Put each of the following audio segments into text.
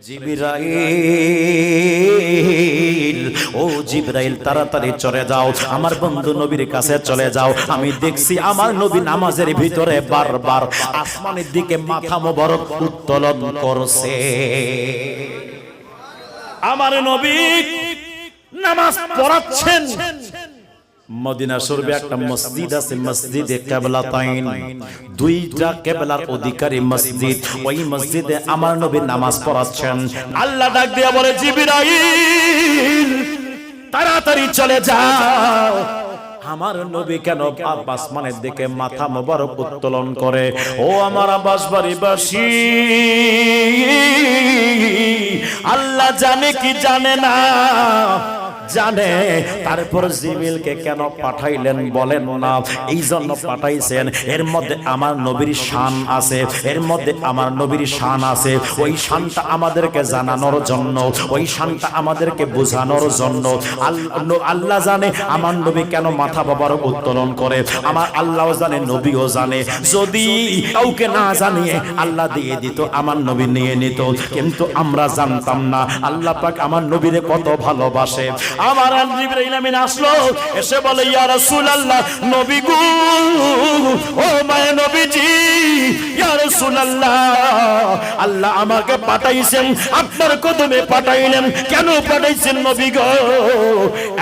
জিবরাইল, ও জিবরাইল, তাড়াতাড়ি চলে যাও। আমার বন্ধু নবীর কাছে চলে যাও। আমি দেখছি আমার নবী নামাজের ভিতরে বারবার আসমানের দিকে মাথা মোবারক উত্তোলন করছে। আমার নবী নামাজ পড়াচ্ছেন। মদিনা শরীফে একটা মসজিদ আছে মসজিদে কেবলাতাইন দুইটা কেবলার অধিকারী মসজিদ। ওই মসজিদে আমার নবী নামাজ পড়াচ্ছেন। আল্লাহ ডাক দিয়া বলে জিবরাইল তাড়াতাড়ি চলে যাও। আমার নবী কেন আসমানের দিকে মাথা মোবারক উত্তোলন করে? ও আমার আবাস বাড়িবাসী আল্লাহ জানে কি জানে না। জানে, তারপর জিবিলকে কেন পাঠাইলেন বলেন না। এই জন্য পাঠাইছেন, এর মধ্যে আমার নবীর শান আছে, এর মধ্যে আমার নবীর শান আছে। ওই শানটা আমাদেরকে জানানোর জন্য, ওই শানটা আমাদেরকে বোঝানোর জন্য। আল্লাহ- জানে আমার নবী কেন মাথা বাবার উত্তোলন করে। আমার আল্লাহ জানে, নবীও জানে। যদি কাউকে না জানিয়ে আল্লাহ দিয়ে দিত, আমার নবী নিয়ে নিত। কিন্তু আমরা জানতাম না, আল্লাহ পাক আমার নবীরে কত ভালোবাসে। আমার জিবরাইল আসলো, এসে বলে, ইয়া রাসূলুল্লাহ, নবী গো, ও মায়ে নবীজি, ইয়া রাসূলুল্লাহ, আল্লাহ আমাকে পাঠাইছেন, আপনার কদমে পাঠাইলেন, কেন পাঠাইছেন নবী গো?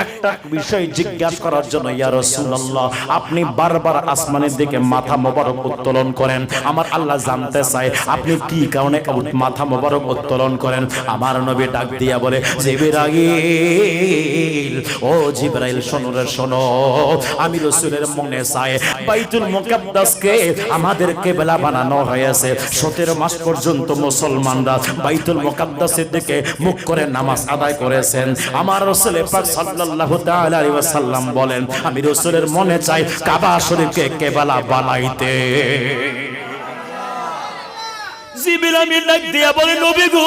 একটা বিষয় জিজ্ঞাসা করার জন্য, ইয়া রাসূলুল্লাহ, আপনি বারবার আসমানের দিকে মাথা মোবারক উত্তোলন করেন, আমার আল্লাহ জানতে চায়, আপনি কি কারণে মাথা মোবারক উত্তোলন করেন? আমার নবী ডাক দিয়া বলে, জিবরাইল ও জিবরাইল, শোনো রে, শোনো। আমি রসুলের মনে চাই, বাইতুল আমাদের বানানো হয়েছে। সতেরো মাস পর্যন্ত মুসলমানরা বাইতুল মুকাদ্দাসের দিকে মুখ করে নামাজ আদায় করেছেন। আমার রসুল পাক সাল্লাল্লাহু তাআলা আলাইহি ওয়াসাল্লাম বলেন, আমি রসুলের মনে চাই, কাবা শরীফকে কেবলা বানাইতে। জিবিল আমি ডাক দিয়া বলে, নবী গো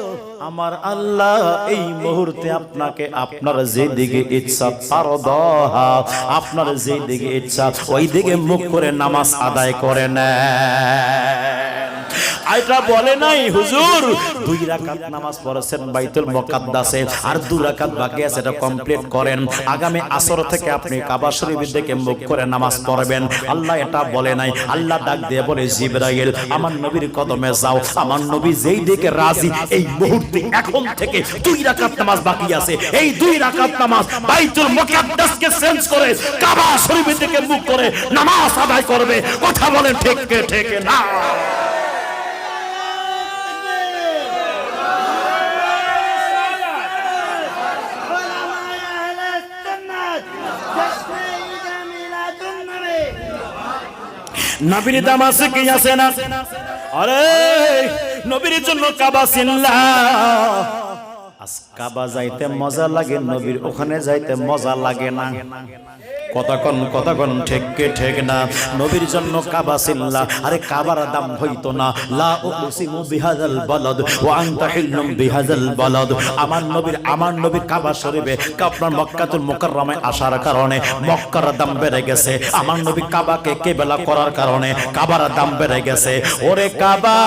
আমার আল্লাহ এই মুহূর্তে আপনাকে আপনার যে দিকে ইচ্ছা পারদহা, আপনার যে দিকে ইচ্ছা ওই দিকে মুখ করে নামাজ আদায় করে নেন। এটা বলে নাই হুজুর। দুই রাকাত নামাজ পড়েছেন বাইতুল মুকাদ্দাসে আর দুই রাকাত বাকি আছে এটা কমপ্লিট করেন। আগামী আসর থেকে আপনি কাবা শরীফের দিকে মুখ করে নামাজ পড়বেন। আল্লাহ এটা বলে নাই আল্লাহ ডাক দিয়ে বলে জিবরাইল আমার নবীর কদমে যাও। আমার নবী যেই দিকে রাজি এই মুহূর্তে এখন থেকে দুই রাকাত নামাজ বাকি আছে। এই দুই রাকাত নামাজ বাইতুল মুকাদ্দাসকে চেঞ্জ করে কাবা শরীফের দিকে মুখ করে নামাজ আদায় করবে। কথা বলেন ঠিক কে ঠিক না? নবীর দাম আছে কি আছে না? আরে, নবীর জন্য কাবা চিল্লা আজ কাবা যাইতে মজা লাগে, নবীর ওখানে যাইতে মজা লাগে না। কতক্ষণ কতক্ষণ ঠিক কে ঠিক না? নবীর জন্য কাবা চিল্লা আরে কাবার দাম হইতো না। লা উকসিমু বিহাজাল বালাদ, ওয়া আনতা হিল্লুম বিহাজাল বালাদ। আমার নবীর, আমার নবী কাবা শরীফে আপনার মক্কাতুল মুকাররমে আসার কারণে মক্কার দাম বেড়ে গেছে। আমার নবী কাবাকে কেবেলা করার কারণে কাবার দাম বেড়ে গেছে। ওরে কাবা,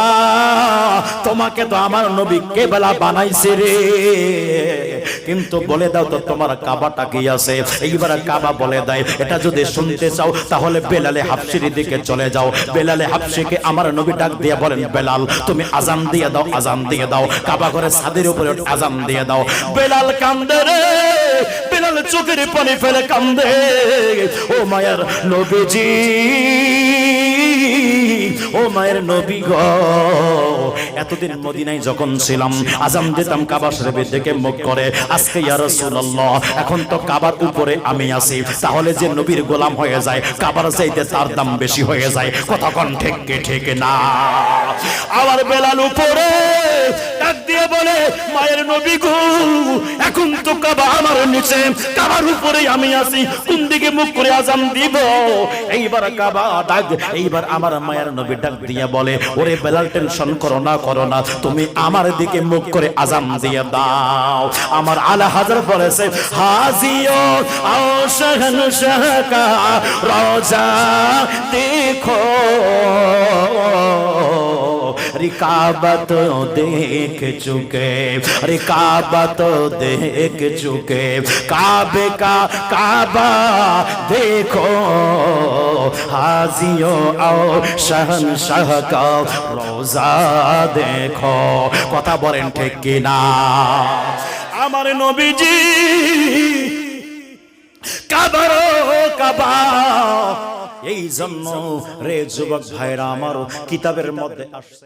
তোমাকে তো আমার নবী কেবেলা বানাইছে রে। কিন্তু বলে দাও তো তোমার কাবাটা কি আছে? এইবার কাবা বলে দেয় এটা যদি শুনতে চাও, তাহলে বেলালে হাফসির দিকে চলে যাও। বেলালে হাফসিকে আমার নবী ডাক দিয়ে বলেন, বেলাল, তুমি আজান দিয়ে দাও, আজান দিয়ে দাও। কাবা ঘরে ছাদের উপরে আজান দিয়ে দাও। বেলাল কান্দে রে, বেলাল চোখের পানি ফেলে কান্দে। ও মায়ার নবীজি, ও মায়ের নবী গো এতদিন মদিনায় যখন ছিলাম আজাম দিতাম কাবা শরীফের দিকে মুখ করে। আজকে ইয়া রাসূলুল্লাহ, এখন তো কাবার উপরে আমি আছি। তাহলে যে নবীর গোলাম হয়ে যায়, কাবার চাইতে তার দাম বেশি হয়ে যায়। কথা কোন ঠিক ঠিক না? আবার বেলাল উপরে ডাক দিয়ে বলে, মায়ের নবী গো, এখন তো কাবা আমার নিচে। কাবার উপরে আমি আছি। কোন দিকে মুখ করে আজাম দিব? এইবার কাবা ডাক, এইবার আমার মায়ের নবী ডাক দিয়ে বলে, ওরে বেলাল, টেনশন করো না করো না। তুমি আমার দিকে মুখ করে আজান দিয়ে দাও। আমার আলা হাজার বলেছে, হাজিও, আও শাহন শাহকা, রোজা দেখো। रिकाबत देख चुके रिकाबत देख चुके काबे का काबा देखो हाजियो आओ शहन शाह का रोजा দেখো কথা বলেন ঠিক কিনা আমার নবীজি কাবার কাবা এই জন্য রে যুবক ভাইরা আমার কিতাবের মধ্যে আসছে